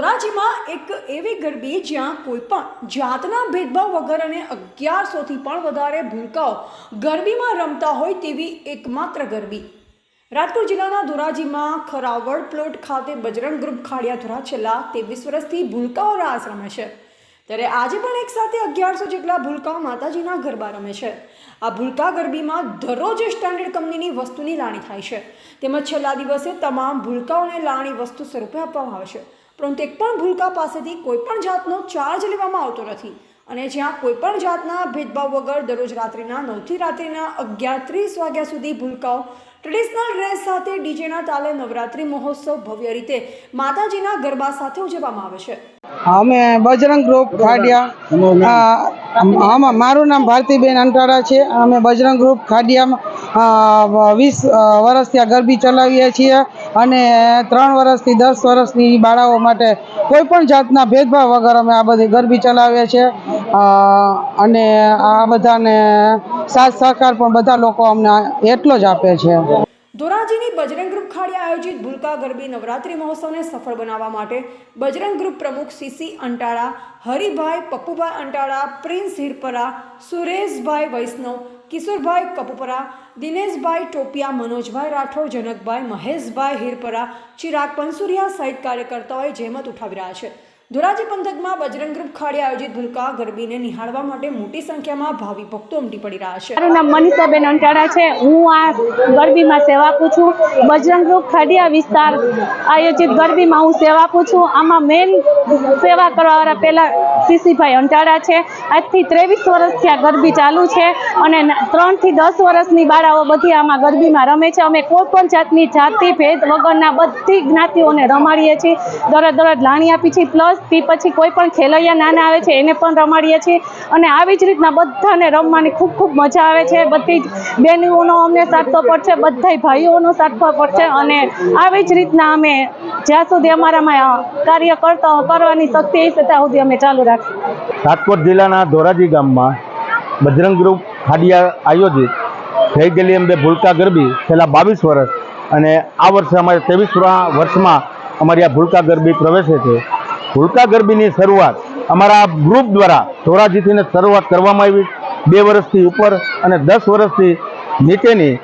ધોરાજીમાં એક એવી ગરબી જ્યાં કોઈ પણ જાતના ભેદભાવ વગર અને અગિયારસોથી પણ વધારે ભૂલકાઓ ગરબીમાં રમતા હોય તેવી એકમાત્ર ગરબી. રાજકોટ જિલ્લાના ધોરાજીમાં ખરાવડ પ્લોટ ખાતે બજરંગ ગ્રુપ ખાડિયા ધોરા છેલ્લા ત્રેવીસ વર્ષથી ભૂલકાઓ રાસ રમે છે. ત્યારે આજે પણ એક સાથે અગિયારસો જેટલા ભૂલકાઓ માતાજીના ગરબા રમે છે. આ ભૂલકા ગરબીમાં દરરોજ સ્ટાન્ડર્ડ કંપનીની વસ્તુની લાણી થાય છે. તેમજ છેલ્લા દિવસે તમામ ભૂલકાઓને લાણી વસ્તુ સ્વરૂપે આપવામાં આવે છે. પરંતુ એક પણ ભૂલકા પાસેથી કોઈ પણ જાતનો ચાર્જ લેવામાં આવતો નથી. અને જ્યાં કોઈ પણ જાતના ભેદભાવ વગર દરરોજ રાત્રિના નવથી રાત્રિના અગિયાર ત્રીસ વાગ્યા સુધી ભૂલકાઓ ટ્રેડિશનલ ડ્રેસ સાથે ડીજેના તાલે નવરાત્રિ મહોત્સવ ભવ્ય રીતે માતાજીના ગરબા સાથે ઉજવવામાં આવે છે. અમે બજરંગ ગ્રુપ ખાડિયા. આમાં મારું નામ ભારતીબેન અંટાળા છે. અમે બજરંગ ગ્રુપ ખાડિયામાં વીસ વર્ષથી આ ગરબી ચલાવીએ છીએ અને ત્રણ વર્ષથી દસ વર્ષની બાળાઓ માટે કોઈ પણ જાતના ભેદભાવ વગર અમે આ બધી ગરબી ચલાવીએ છીએ. અને આ બધાને સાથ સહકાર પણ બધા લોકો અમને એટલો જ આપે છે. ધોરાજીની બજરંગ ગ્રુપ ખાડી આયોજિત ભૂલકા ગરબી નવરાત્રિ મહોત્સવને સફળ બનાવવા માટે બજરંગ ગ્રુપ પ્રમુખ સીસી અંટાળા, હરિભાઈ પપ્પુભાઈ અંટાળા, પ્રિન્સ હિરપરા, સુરેશભાઈ વૈષ્ણવ કિશોરભાઈ કપુપરા દિનેશભાઈ ટોપિયા, મનોજભાઈ રાઠોડ, જનકભાઈ મહેશભાઈ હિરપરા, ચિરાગ પંસુરિયા સહિત કાર્યકર્તાઓએ જહેમત ઉઠાવી રહ્યા છે. ધોરાજી પંથકમાં બજરંગ ગ્રુપ ખાડી આયોજિત ભૂલકા ગરબીને નિહાળવા માટે મોટી સંખ્યામાં ભાવિ ભક્તો ઉમટી પડી રહ્યા છે. મારું નામ મનીષાબેન અંટાળા છે. હું આ ગરબીમાં સેવા આપું છું. બજરંગ ગ્રુપ ખાડિયા વિસ્તાર આયોજિત ગરબીમાં હું સેવા આપું છું. આમાં મેન સેવા કરવાવાળા પહેલાં સીસીભાઈ અંટાળા છે. આજથી ત્રેવીસ વર્ષથી આ ગરબી ચાલુ છે અને ત્રણથી દસ વર્ષની બાળાઓ બધી આમાં ગરબીમાં રમે છે. અમે કોઈ પણ જાતની જાતિ, ભેદ, વગરના બધી જ્ઞાતિઓને રમાડીએ છીએ. દરરોજ દરરોજ લાણી આપી છીએ. પ્લસ તે પછી કોઈ પણ ખેલૈયા નાના આવે છે એને પણ રમાડીએ છીએ. અને આવી જ રીતના બધાને રમવાની ખૂબ ખૂબ મજા આવે છે. બધી જ બહેનોનો અમને સાથો છે બધાય ભાઈઓનો સાથો છે અને આવી જ રીતના અમે જ્યાં સુધી અમારામાં કાર્ય કરતા, કરવાની શક્તિ હશે, ત્યાં સુધી અમે ચાલુ રાખીશું. રાજકોટ જિલ્લાના ધોરાજી ગામમાં બજરંગ ગ્રુપ ખાડિયા આયોજિત થઈ ગયેલી અંબે ભૂલકા ગરબી છેલ્લા બાવીસ વર્ષ અને આ વર્ષે અમારે ત્રેવીસ વર્ષમાં અમારી આ ભૂલકા ગરબી પ્રવેશે છે. ભૂલકા ગરબીની શરૂઆત અમારા ગ્રુપ દ્વારા ધોરાજીથીને શરૂઆત કરવામાં આવી. બે વર્ષથી ઉપર અને દસ વર્ષથી નીચેની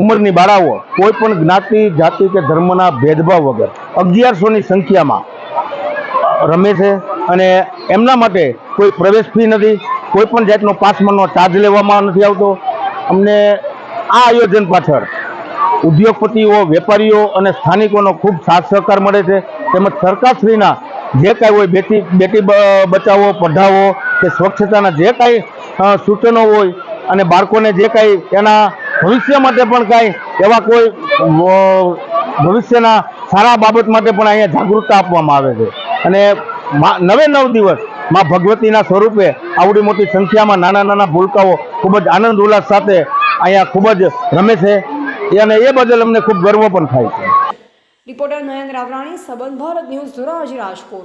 ઉંમરની બાળાઓ કોઈ પણ જ્ઞાતિ, જાતિ કે ધર્મના ભેદભાવ વગર અગિયારસોની સંખ્યામાં રમે છે. અને એમના માટે કોઈ પ્રવેશ ફી નથી, કોઈ પણ જાતનો પાસમાંનો ચાર્જ લેવામાં નથી આવતો. અમને આ આયોજન પાછળ ઉદ્યોગપતિઓ, વેપારીઓ અને સ્થાનિકોનો ખૂબ સાથ સહકાર મળે છે. તેમજ સરકારશ્રીના જે કાંઈ હોય, બેટી બેટી બચાવો, પઢાવો કે સ્વચ્છતાના જે કાંઈ સૂચનો હોય અને બાળકોને જે કાંઈ એના ભવિષ્ય માટે પણ કાંઈ એવા કોઈ ભવિષ્યના સારા બાબત માટે પણ અહીંયા જાગૃતતા આપવામાં આવે છે. અને નવે નવ દિવસમાં ભગવતીના સ્વરૂપે આવડી મોટી સંખ્યામાં નાના નાના ભૂલકાઓ ખૂબ જ આનંદ ઉલ્લાસ સાથે અહીંયા ખૂબ જ રમે છે. અને એ બદલ અમને ખૂબ ગર્વ પણ થાય છે. રિપોર્ટર નયન રાવરાણી, સંબંધ ભારત ન્યૂઝ ધોરાજી રાજકોટ.